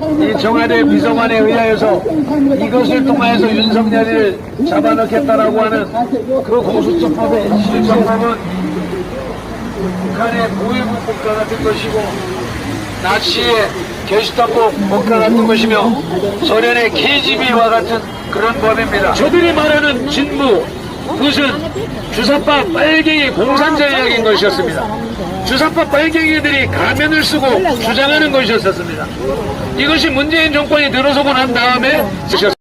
이 청와대 비서관에 의하여서 이것을 통하여서 윤석열이를 잡아넣겠다라고 하는 그 공수처법의 실정법은 북한의 고위부 국가 같은 것이고 나치의 게슈타포 국가 같은 것이며 소련의 KGB와 같은 그런 법입니다. 저들이 말하는 진부 그것은 주사파 빨갱이 공산 전략인 것이었습니다. 주사파 빨갱이들이 가면을 쓰고 주장하는 것이었습니다. 이것이 문재인 정권이 들어서고 난 다음에 쓰셨-